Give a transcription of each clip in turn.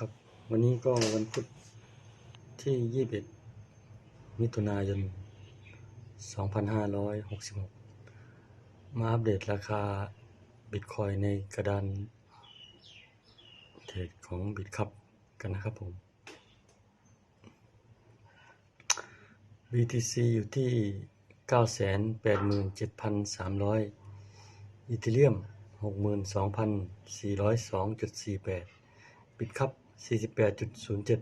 ครับ วันนี้ก็วันพุธที่ 21 มิถุนายน 2566 มาอัปเดตราคาบิตคอยในกระดานเทรดของบิตคับกันนะครับผม BTC อยู่ที่ 987,300 อีเทเรียม 62,402.48บิตครับ 48.07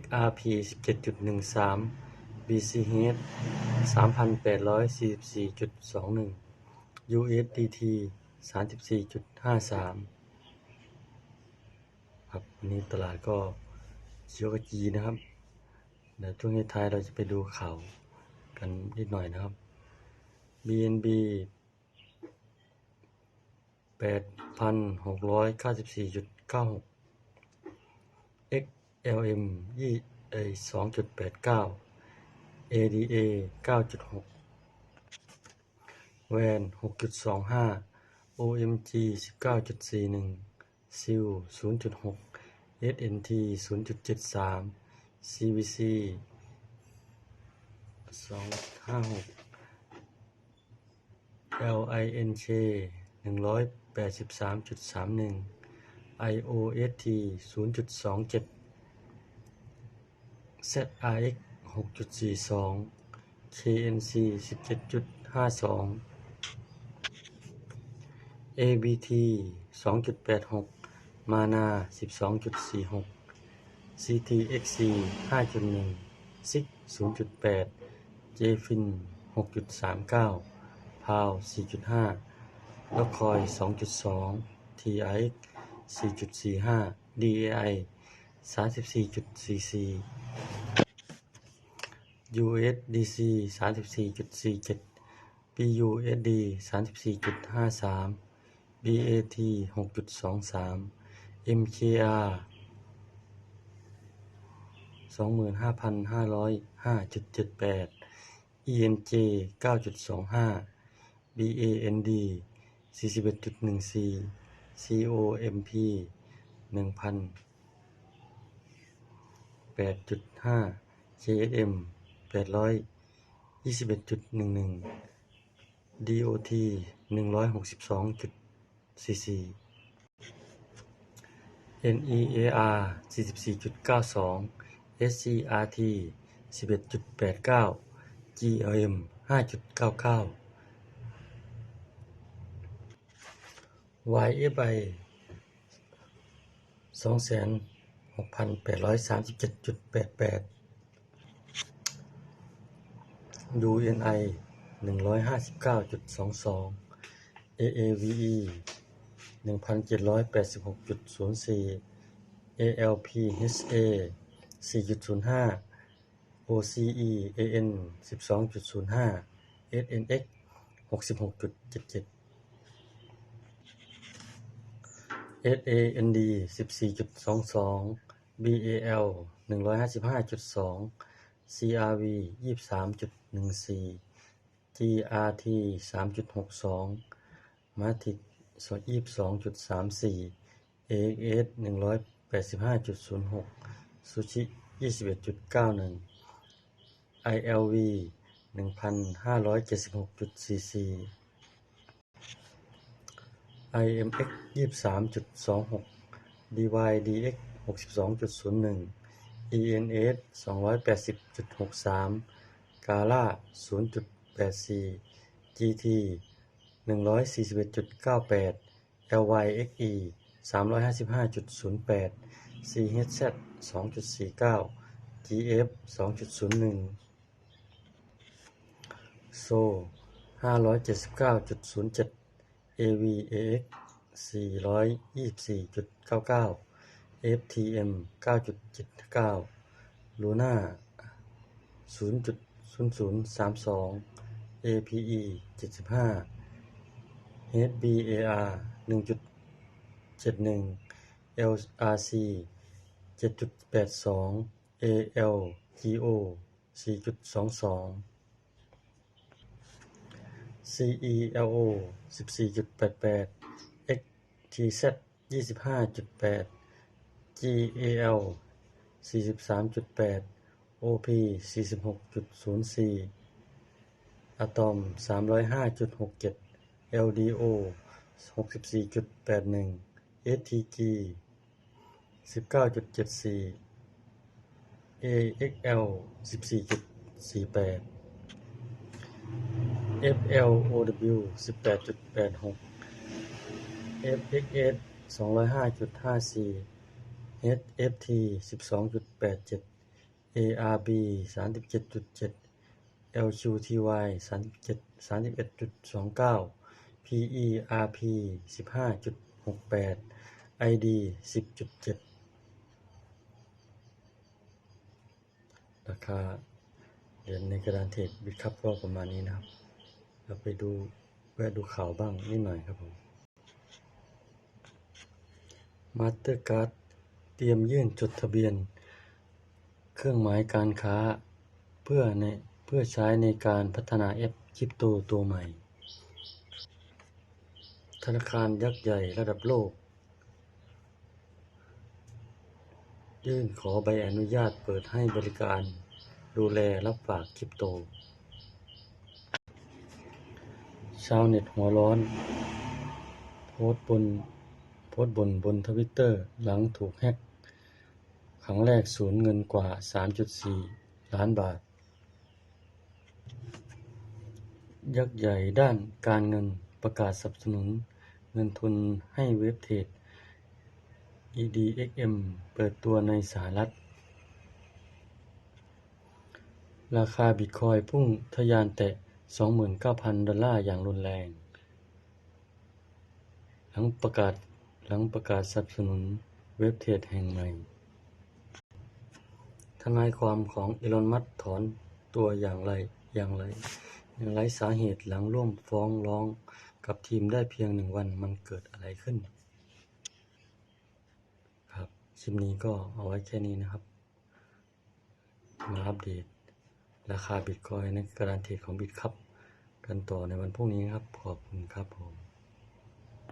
XRP 17.13 BCH 3,844.21 USDT 34.53 ครับวันนี้ตลาดก็เชียวกจีนะครับ เดี๋ยวช่วงท้ายเราจะไปดูข่าวกันนิดหน่อยนะครับ BNB 8,694.96 LM ยี่เอสองจุดแปดเก้า ADA เก้าจุดหกแวนหกจุดสองห้า OMG สิบเก้าจุดสี่หนึ่งซิลศูนย์จุดหก SNT ศูนย์จุดเจ็ดสาม CVC สองห้าหก LINK หนึ่งร้อยแปดสิบสามจุดสามหนึ่ง IOST ศูนย์จุดสองเจ็ด ZRX 6.42 KNC 17.52 ABT 2.86 MANA 12.46 CTXC 5.1 SIG 0.8 JFIN 6.39 PAL 4.5แล้วคอย2.2 TIX 4.45 DAI 34.44 USDC 34.47 BUSD 34.53 BAT 6.23 MKR 25,505.78 ENJ 9.25 BAND 41.14 COMP 1,000 8.5 KSM 821.11 DOT 162.44 NEAR 44.92 SCRT 11.89 GLM 5.99 YFI 26,837.88 UNI 159.22 AAVE 1,786.04 ALPHA 4.05 OCE AN 12.05 SNX 66.77 SAND 14.22 BAL 155.2 CRV 23.14 GRT 3.62 Matic 22.34 AX 185.06 Sushi 21.91 ILV 1,576.44 IMX 23.26 DYDX 62.01 ENS 280.63 Gala 0.84 GT 141.98 LYXE 355.08 CHZ 2.49 GF 2.01 SO 579.07 AVAX 424.99 FTM 9.79 Luna 0032 APE 75 HBAR 1.71 LRC 7.82 ALGO 4.22 CELO 14.88 XTZ 25.8 GAL 43.8 OP 46.04 อะตอม 305.67 LDO 64.81 STG 19.74 AXL 14.48 FLOW 18.86 FXS 205.54 HFT 12.87 ARB 37.7 LQTY 37 31.29 PERP 15.68 ID 10.7 ราคาเหรียญในกระดานเทรดบิตครับก็ประมาณนี้นะครับ เราไปดูแวะดูข่าวบ้างนิดหน่อยครับผมมาสเตอร์การ์ดเตรียมยื่นจดทะเบียน เครื่องหมายการค้า เพื่อในเพื่อใช้ในการพัฒนาแอปคริปโตตัวใหม่ ธนาคารยักษ์ใหญ่ระดับโลก ยื่นขอใบอนุญาตเปิดให้บริการดูแลรับฝากคริปโต ชาวเน็ตหัวร้อน โพสต์บนโพสต์บนบนทวิตเตอร์หลังถูกแฮ็ก ครั้งแรกสูญเงินกว่า 3.4 ล้านบาท ยักษ์ใหญ่ด้านการเงินประกาศสนับสนุนเงินทุนให้เว็บเทรด EDXM เปิดตัวในสหรัฐ ราคาบิตคอยพุ่งทะยานแตะ 29,000 ดอลลาร์อย่างรุนแรง หลังประกาศหลังประกาศสนับสนุนเว็บเทรดแห่งใหม่ นายความของอีลอนมัสก์ถอนตัวอย่างไรอย่างไรอย่างไรสาเหตุหลังร่วมฟ้องร้องกับทีมได้เพียงหนึ่งวันมันเกิดอะไรขึ้น ครับคลิปนี้ก็เอาไว้แค่นี้นะครับ มาอัปเดต ราคาบิตคอยน์ในกระดานเทรดของบิตครับ กันต่อในวันพรุ่งนี้ครับ ขอบคุณครับผม